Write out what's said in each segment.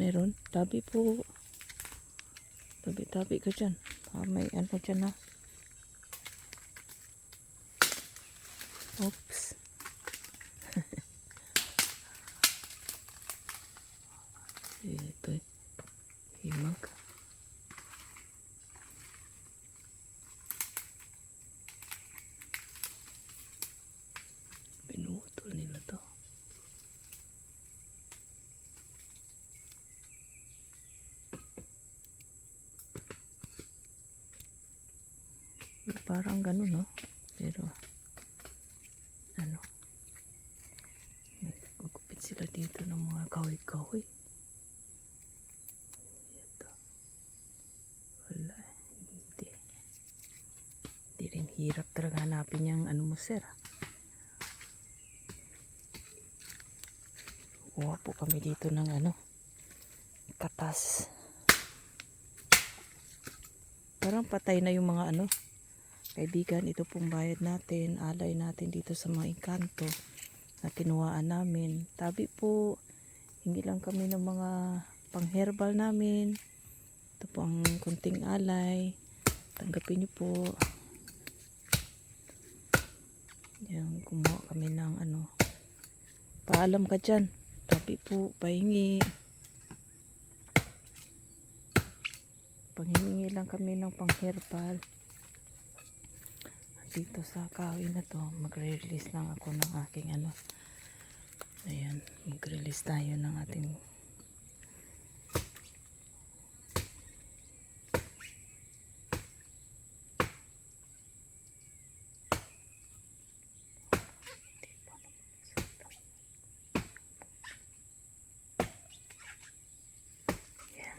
Meron. Tabi po. Tabi-tabi ka dyan. Ah, may ano dyan na. Oops. Ito eh. Himag. Pinutol nila to. Parang ganun, no? Pero, ano, gugupit sila dito ng mga kahoy-kahoy. Ito. Wala, hindi. Hindi rin hirap talaga hanapin yung ano mo, sir. Kuha po kami dito ng ano, katas. Parang patay na yung mga ano, kaibigan, ito pong bayad natin, alay natin dito sa mga engkanto na kinuhaan namin. Tabi po, hingi lang kami ng mga pang-herbal namin. Ito po ang kunting alay. Tanggapin niyo po. Yan, kumuha kami ng ano. Paalam ka dyan. Tabi po, pahingi. Panghihingi lang kami ng pang-herbal dito sa kahoy na to magre-release lang ako ng aking ano ayan mag-release tayo ng ating Ayan.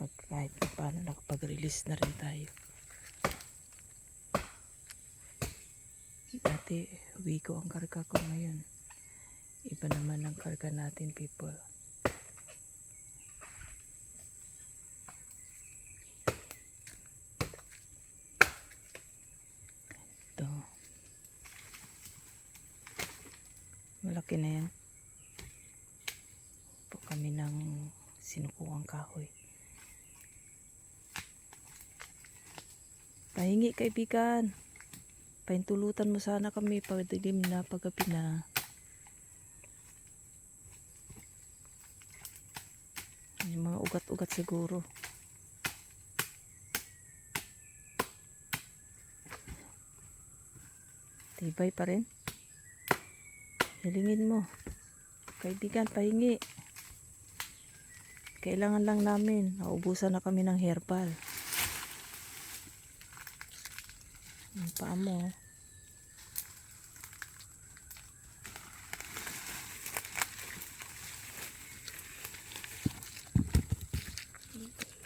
pag kahit pa paano nakapag-release na rin tayo Dati, ko ang karga ko ngayon. Iba naman ang karga natin, people. Ito. Malaki na yan. Po kami ng sinukuang kahoy. Pahingi, kaibigan. Paintulutan mo sana kami pagdilim na paggabi na. Yung mga ugat-ugat siguro. Tibay pa rin. Hilingin mo. Kaibigan, pahingi. Kailangan lang namin. Naubusan na kami ng herbal. Ang paa mo. oh.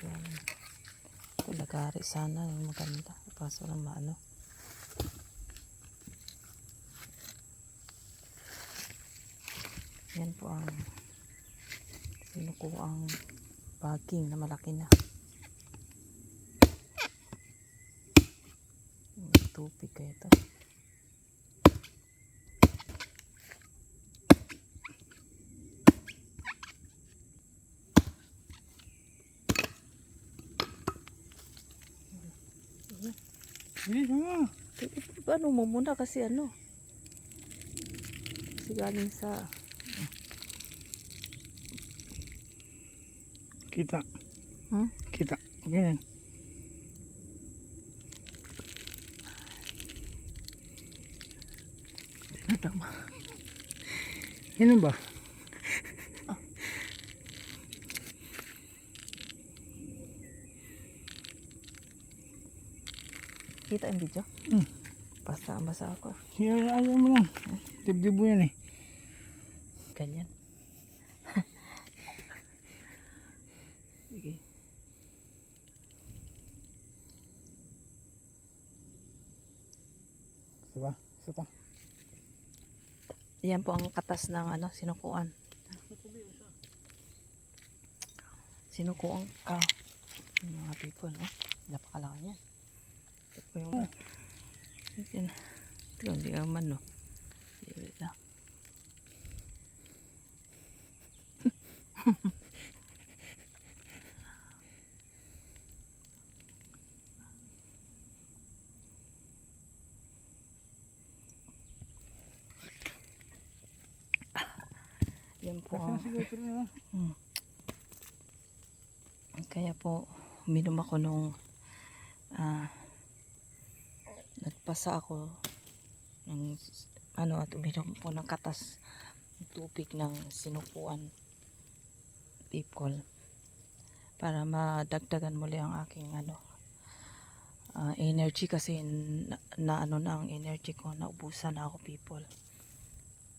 Yan. Ito lagari sana yung maganda. Kaso lang maano. Yan po ang sinukuang baging na malaki na. May tubig kaya ito. Ano mo muna kasi ano? Kasi galing sa Kita. Hmm? Kita. Okay Tama. Yan ba? Kita yung video? Hmm. Basta basa ako. Yan, ayaw mo lang. Dibdib mo yan eh. Ganyan. Sige. Isa pa? Isa pa? Yan po ang katas ng ano, sinukuan. Sinukuan ka. Yung mga people, no? Napakalaki yan. Ito po yung... Yan. Ito, hindi naman, no? Wait lang. Yan po Kasi ang siguro ito na. Mm. Kaya po, uminom ako nung ah, nagpasa ako ng ano at uminom po ng katas ng tubig ng sinupuan people para madagdagan muli ang aking ano ah, energy kasi na, na ano na ang energy ko naubusan na ako people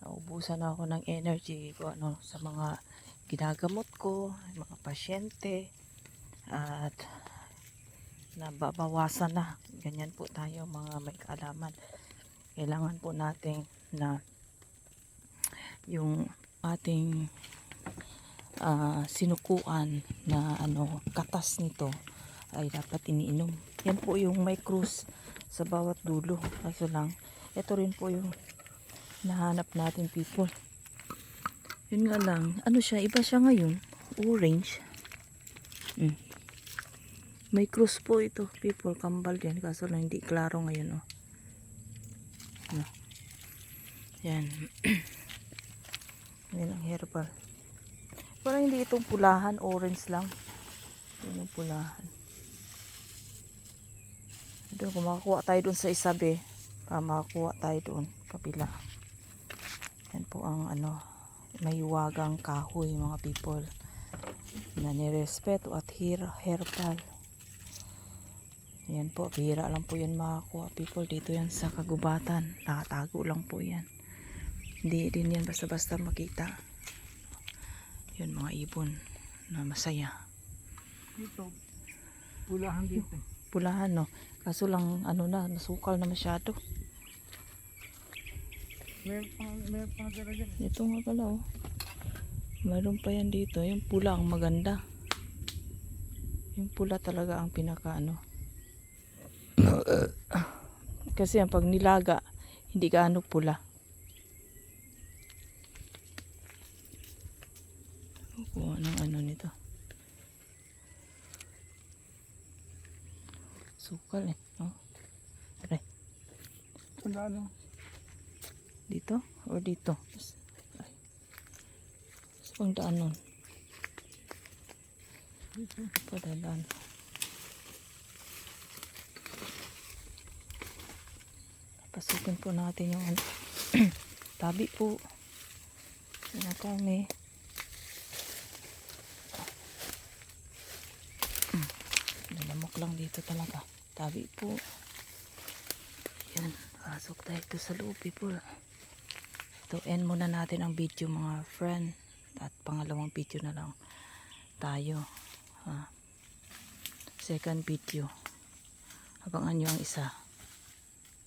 naubusan na ako ng energy ko ano sa mga ginagamot ko, mga pasyente at nababawasan na. Ganyan po tayo mga may kaalaman. Kailangan po natin na yung ating ah, sinukuan na ano katas nito ay dapat iniinom. Yan po yung may krus sa bawat dulo. Kaso lang, ito rin po yung nahanap natin people. Yun nga lang, ano siya, iba siya ngayon. Orange. Mm. May cross po ito, people, kambal yan. Kaso lang hindi klaro ngayon, oh. Ano? Yan. Yan ang herbal. Parang hindi itong pulahan, orange lang. Yan yung pulahan. Ito, kung makakuha tayo dun sa isabi, para makakuha tayo dun, kabila. Yan po ang ano, may wagang kahoy mga people na nirespeto at her herbal. Yan po, bihira lang po yan makakuha people. Dito yan sa kagubatan. Nakatago lang po yan. Hindi din yan basta-basta makita. Yun mga ibon na masaya. Dito. Pulahan dito. Pulahan no. Kaso lang ano na, nasukal na masyado. Meron pang, meron pang natira dyan. Ito nga pala oh. Meron pa yan dito. Yung pula ang maganda. Yung pula talaga ang pinaka ano. Kasi ang pag nilaga, hindi gaano pula. Kuha ng ano nito. Sukal eh. Oh. Aray. Wala ano. Dito or dito? Ay. Saan daan nun? Dito. Padadaan. Pasukin po natin yung ano. tabi po. Yan na kami. Nalamok lang dito talaga. Tabi po. Yan. Pasok tayo ito sa loob people. Ito end muna natin ang video mga friend. At pangalawang video na lang tayo. Ha. Second video. Abangan nyo ang isa.